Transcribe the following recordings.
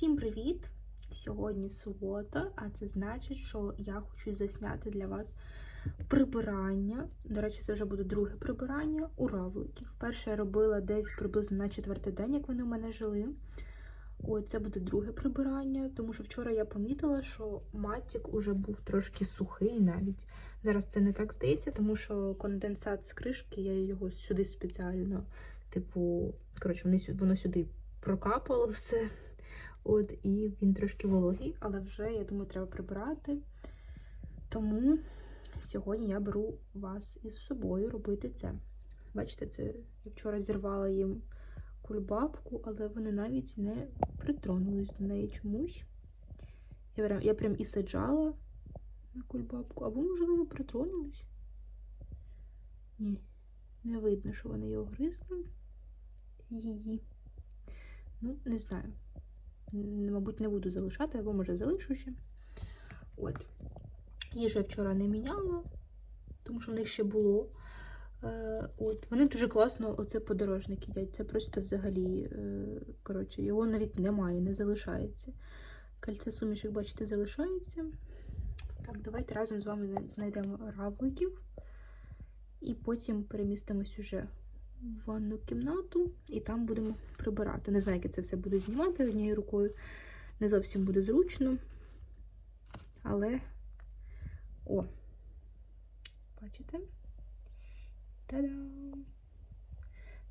Всім привіт! Сьогодні субота, а це значить, що я хочу засняти для вас прибирання. До речі, це вже буде друге прибирання у равликів. Перше я робила десь приблизно на четвертий день, як вони у мене жили. О, це буде друге прибирання, тому що вчора я помітила, що матік уже був трошки сухий навіть. Зараз це не так здається, тому що конденсат з кришки, я його сюди спеціально, типу, коротше, воно сюди прокапало все. От, і він трошки вологий, але вже, я думаю, треба прибирати. Тому сьогодні я беру вас із собою робити це. Бачите, це я вчора зірвала їм кульбабку, але вони навіть не притронулись до неї чомусь. Я прям, я прям і саджала на кульбабку, або, можливо, притронулись. Ні, не видно, що вони його гризли. Її. Ну, не знаю. Мабуть, не буду залишати, або може залишу ще. От. Їжу я вчора не міняла, тому що в них ще було. Е, от. Вони дуже класно оце подорожник їдять. Це просто взагалі, е, коротше, його навіть немає, не залишається. Кальце суміш, як бачите, залишається. Так, давайте разом з вами знайдемо равликів. І потім перемістимось уже в ванну кімнату, і там будемо прибирати. Не знаю, як я це все буду знімати однією рукою. Не зовсім буде зручно. Але. О! Бачите? Та-дам!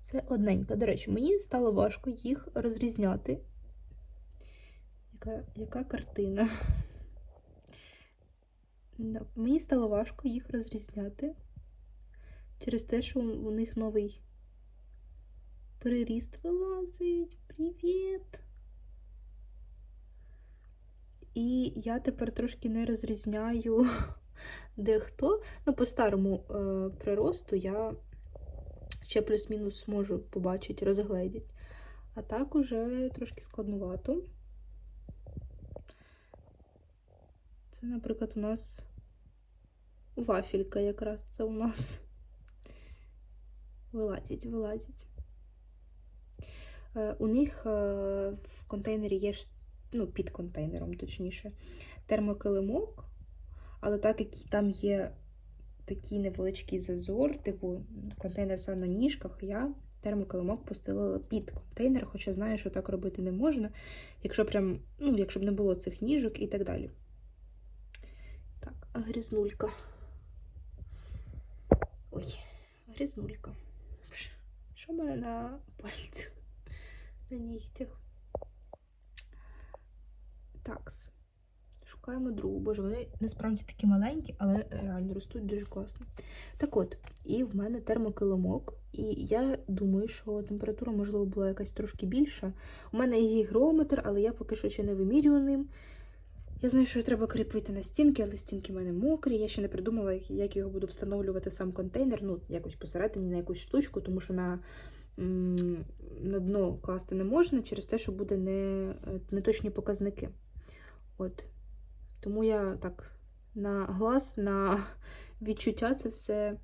Це одненька. До речі, мені стало важко їх розрізняти. Яка, яка картина? Мені стало важко їх розрізняти через те, що у них новий приріст вилазить. Привіт! І я тепер трошки не розрізняю де хто. Ну, по старому е, приросту я ще плюс-мінус можу побачити, розгледіти. А так уже трошки складнувато. Це, наприклад, у нас вафелька якраз це у нас. Вилазить, вилазить. Е, У них е, в контейнері є, ну, під контейнером, точніше, термокилимок, але так як там є такий невеличкий зазор, типу контейнер сам на ніжках, я термокилимок постелила під контейнер, хоча знаю, що так робити не можна, якщо прям, ну, якщо б не було цих ніжок і так далі. Так, а грізнулька. Ой, грізнулька. Що в мене на пальцях? На нігтях. Такс. Шукаємо другу. Боже, вони насправді такі маленькі, але реально ростуть дуже класно. Так от, і в мене термокилимок. І я думаю, що температура, можливо, була якась трошки більша. У мене є гігрометр, але я поки що ще не вимірюю ним. Я знаю, що треба кріпити на стінки, але стінки в мене мокрі. Я ще не придумала, як- його буду встановлювати в сам контейнер. Ну, якось посередині на якусь штучку, тому що на, на дно класти не можна через те, що буде не, неточні показники. От. Тому я так на глаз, на відчуття це все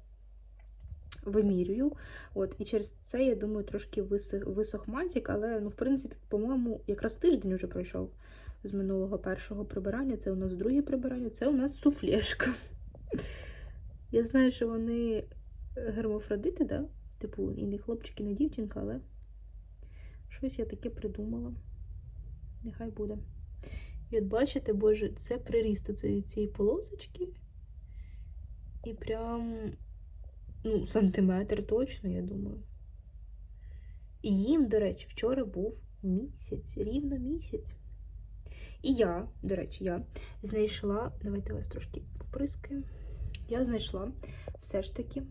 вимірюю. От. І через це, я думаю, трошки висох, висох матік, але, ну, в принципі, по-моєму, якраз тиждень уже пройшов з минулого першого прибирання. Це у нас друге прибирання, це у нас суфлешка. Я знаю, що вони гермафродити, да? Типу, і не хлопчик, і не дівчинка, але щось я таке придумала. Нехай буде. І от бачите, боже, це приріст оце від цієї полосочки. І прям, ну, сантиметр точно, я думаю. І їм, до речі, вчора був місяць, рівно місяць. І я, до речі, я знайшла, давайте вас трошки поприскаємо. Я знайшла все ж таки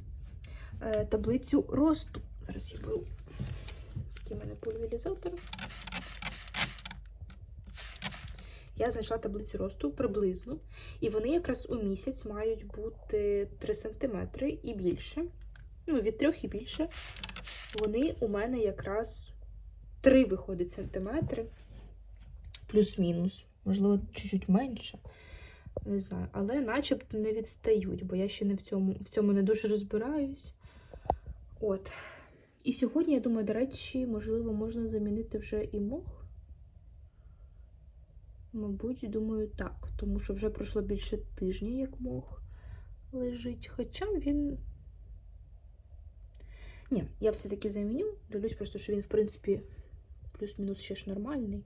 таблицю росту. Зараз я беру такий мене пульверізатор. Я знайшла таблицю росту приблизно. І вони якраз у місяць мають бути 3 см і більше. Ну, від 3 і більше. Вони у мене якраз 3 виходить сантиметри. Плюс-мінус. Можливо, чуть-чуть менше. Не знаю. Але начебто не відстають, бо я ще не в цьому, в цьому не дуже розбираюсь. От. І сьогодні, я думаю, до речі, можливо, можна замінити вже і мох. Мабуть, думаю, так. Тому що вже пройшло більше тижня, як мох лежить. Хоча він. Ні, я все-таки заміню. Дивлюсь просто, що він, в принципі, плюс-мінус ще ж нормальний.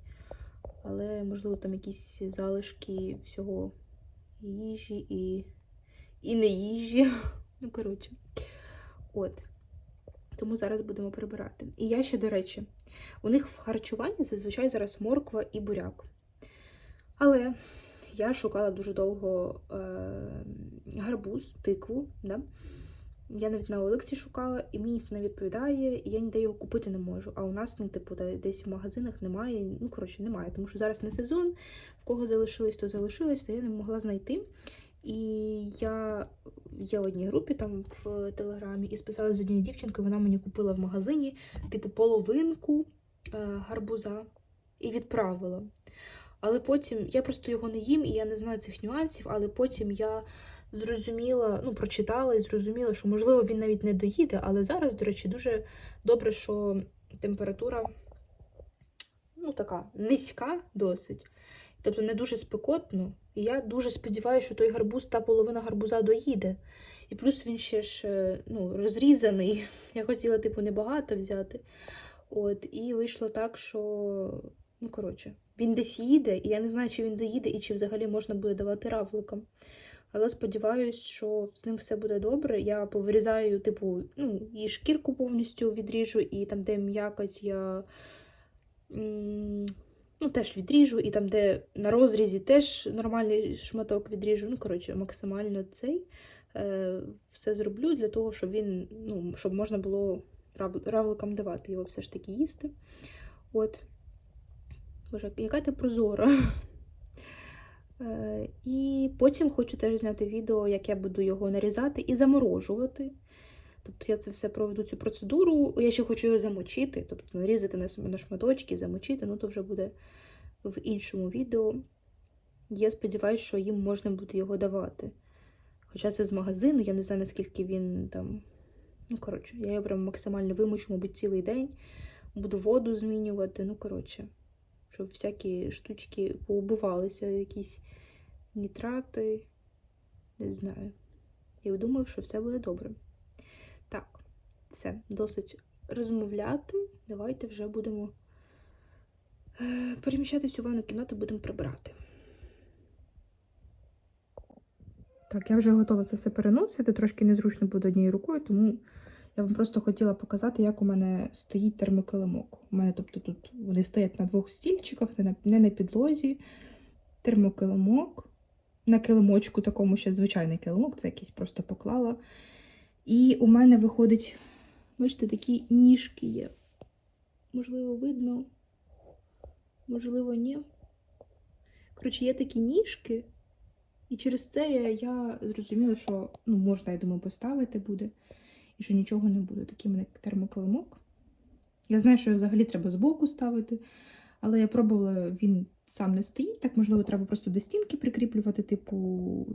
Але, можливо, там якісь залишки всього їжі і, і не їжі. Ну, коротше. От. Тому зараз будемо прибирати. І я ще, до речі, у них в харчуванні зазвичай зараз морква і буряк. Але я шукала дуже довго е, гарбуз, тикву. Да? Я навіть на Олексі шукала, і мені ніхто не відповідає, і я ніде його купити не можу. А у нас, ну, типу, десь в магазинах немає. Ну, коротше, немає, тому що зараз не сезон. В кого залишилось, то залишилось, то я не могла знайти. І я є в одній групі там в Телеграмі і списалася з однією дівчинкою, вона мені купила в магазині, типу, половинку е, гарбуза і відправила. Але потім я просто його не їм, і я не знаю цих нюансів, але потім я зрозуміла, ну, прочитала і зрозуміла, що, можливо, він навіть не доїде, але зараз, до речі, дуже добре, що температура ну, така низька досить. Тобто не дуже спекотно. І я дуже сподіваюся, що той гарбуз, та половина гарбуза доїде. І плюс він ще ж е, ну, розрізаний. Я хотіла, типу, небагато взяти. От, і вийшло так, що, ну, коротше, він десь їде, і я не знаю, чи він доїде, і чи взагалі можна буде давати равликам. Але сподіваюсь, що з ним все буде добре. Я повирізаю, типу, ну, і шкірку повністю відріжу, і там, де м'якоть, я ну, теж відріжу, і там, де на розрізі, теж нормальний шматок відріжу. Ну, коротше, максимально цей е, все зроблю для того, щоб він, ну, щоб можна було равликам давати його все ж таки їсти. От. Боже, яка ти прозора. Е, І потім хочу теж зняти відео, як я буду його нарізати і заморожувати. Тобто я це все проведу цю процедуру. Я ще хочу його замочити, тобто нарізати на, на шматочки, замочити, ну то вже буде в іншому відео. Я сподіваюся, що їм можна буде його давати. Хоча це з магазину, я не знаю, наскільки він там. Ну, коротше, я його прям максимально вимочу, мабуть, цілий день. Буду воду змінювати. Ну, коротше, щоб всякі штучки поубивалися, якісь нітрати. Не знаю. Я думаю, що все буде добре. Все, досить розмовляти. Давайте вже будемо е, переміщатись у ванну кімнату, будемо прибирати. Так, я вже готова це все переносити. Трошки незручно буде однією рукою, тому я вам просто хотіла показати, як у мене стоїть термокилимок. У мене, тобто, тут вони стоять на двох стільчиках, не на, не на підлозі. Термокилимок. На килимочку такому ще звичайний килимок, це якийсь просто поклала. І у мене виходить, бачите, такі ніжки є. Можливо, видно, можливо, ні. Коротше, є такі ніжки, і через це я, я зрозуміла, що ну, можна, я думаю, поставити буде, і що нічого не буде. Такий мене термокилимок. Я знаю, що його взагалі треба збоку ставити, але я пробувала, він сам не стоїть. Так, можливо, треба просто до стінки прикріплювати, типу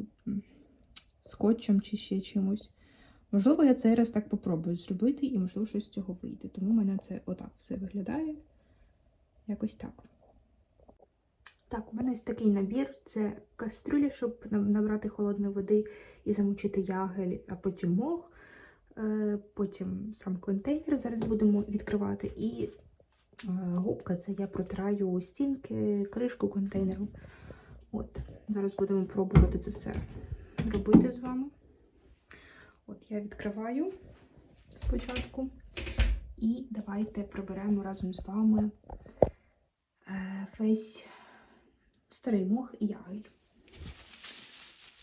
скотчем чи ще чимось. Можливо, я цей раз так попробую зробити, і, можливо, щось з цього вийде. Тому в мене це отак все виглядає. Якось так. Так, у мене ось такий набір. Це каструля, щоб на- набрати холодної води і замочити ягель, а потім мох. Е, Потім сам контейнер зараз будемо відкривати. І е, губка це я протираю стінки, кришку контейнеру. От, зараз будемо пробувати це все робити з вами. От я відкриваю спочатку. І давайте приберемо разом з вами е, весь старий мох і ягель.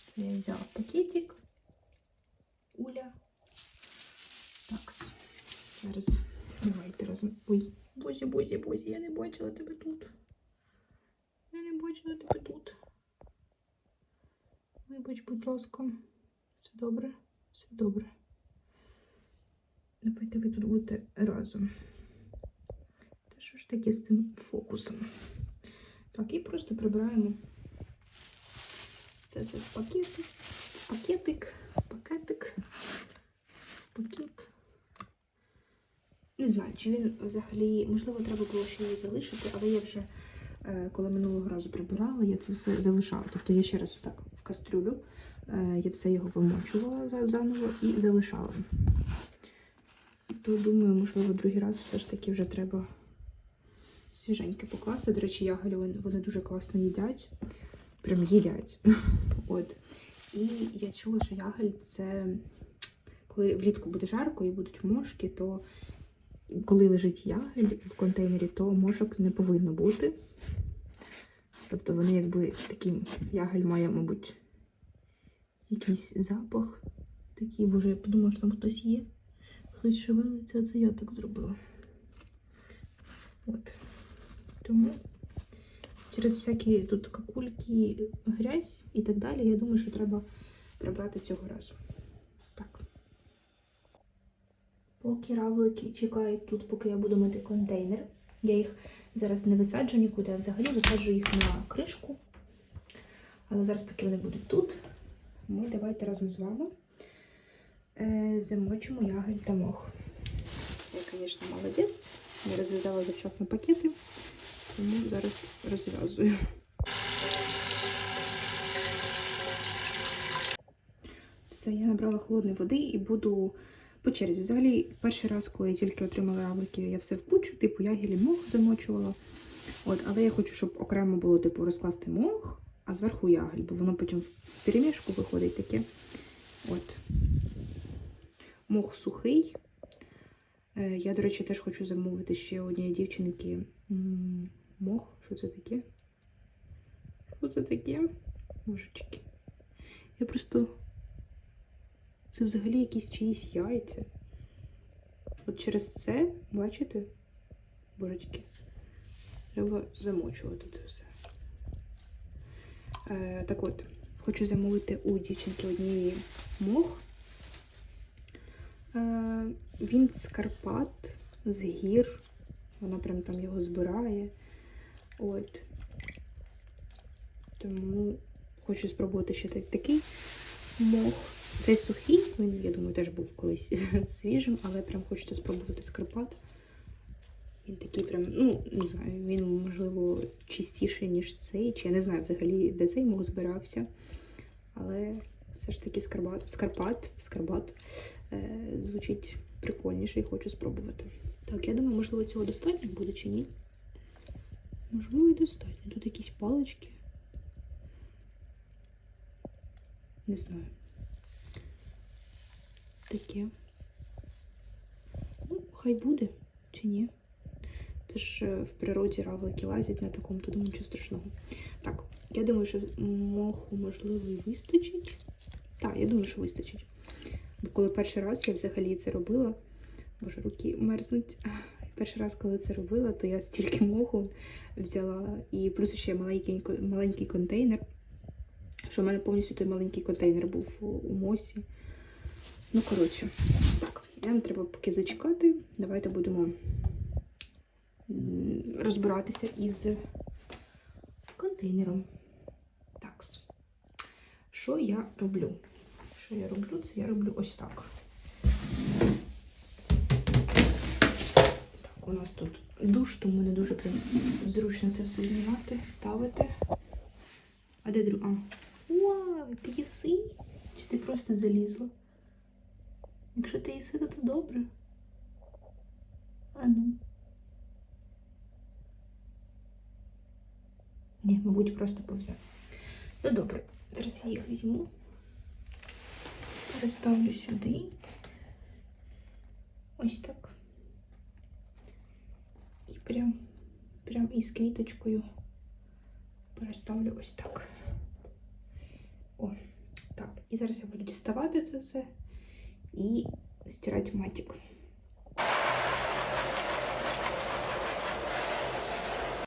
Це я взяла пакетик. Уля. Так, зараз давайте разом. Ой, бузі, бузі, бузі, я не бачила тебе тут. Я не бачила тебе тут. Вибач, будь ласка. Все добре? Все добре. Давайте ви тут будете разом. Та що ж таке з цим фокусом? Так, і просто прибираємо це все в пакетик, пакетик, пакетик, пакет. Не знаю, чи він взагалі, можливо, треба було ще її залишити, але я вже е, коли минулого разу прибирала, я це все залишала. Тобто я ще раз отак в кастрюлю, я все його вимочувала заново і залишала. То думаю, можливо, другий раз все ж таки вже треба свіженьке покласти. До речі, ягелі вони, дуже класно їдять. Прям їдять. От. І я чула, що ягель це коли влітку буде жарко і будуть мошки, то коли лежить ягель в контейнері, то мошок не повинно бути. Тобто вони якби такі ягель має, мабуть, якийсь запах. Такий, боже, я подумала, що там хтось є. Хтось шевелиться, а це я так зробила. От. Тому через всякі тут какульки, грязь і так далі, я думаю, що треба прибрати цього разу. Так. Поки равлики чекають тут, поки я буду мити контейнер. Я їх зараз не висаджу нікуди, а взагалі висаджу їх на кришку. Але зараз, поки вони будуть тут, ми давайте разом з вами е, замочимо ягель та мох. Я, звісно, молодець. Я розв'язала завчасно пакети, тому зараз розв'язую. Все, я набрала холодної води і буду по черзі. Взагалі, перший раз, коли я тільки отримала равлики, я все в кучу, типу ягелі мох замочувала. От, але я хочу, щоб окремо було типу розкласти мох, а зверху ягель, бо воно потім в перемішку виходить таке. От. Мох сухий. Е, Я, до речі, теж хочу замовити ще однієї дівчинки мох. Що це таке? Що це таке? Божечки. Я просто. Це взагалі якісь чиїсь яйця. От через це, бачите, божечки, треба замочувати це все. Е, так от, хочу замовити у дівчинки однієї мох. Е, він з Карпат, з гір. Вона прям там його збирає. От. Тому хочу спробувати ще такий мох. Цей сухий, він, я думаю, теж був колись свіжим, але прям хочеться спробувати з Карпат. Він такий прям, ну, не знаю, він, можливо, чистіший, ніж цей. Чи я не знаю взагалі, де цей мох збирався. Але все ж таки з Карпат, з Карпат, з Карпат е, звучить прикольніше і хочу спробувати. Так, я думаю, можливо, цього достатньо буде чи ні. Можливо, і достатньо. Тут якісь палички. Не знаю. Таке. Ну, хай буде, чи ні. Це ж е, в природі равлики лазять на такому, то думаю, нічого страшного. Так, я думаю, що моху, можливо, і вистачить. Так, я думаю, що вистачить. Бо коли перший раз я взагалі це робила, боже, руки мерзнуть. Перший раз, коли це робила, то я стільки моху взяла, і плюс ще маленький, маленький контейнер, що в мене повністю той маленький контейнер був у, мосі. Ну, коротше, так, нам треба поки зачекати. Давайте будемо розбиратися із контейнером. Так. Що я роблю? Що я роблю? Це я роблю ось так. Так, у нас тут душ, тому не дуже прям зручно це все знімати, ставити. А де друг? А. Вау, ти їси? Чи ти просто залізла? Якщо ти їси, то добре. А ну. Ні, мабуть, просто повзе. Ну добре, зараз я їх візьму. Переставлю сюди. Ось так. І прям, прям із квіточкою переставлю ось так. О, так. І зараз я буду діставати це все і стирати матик.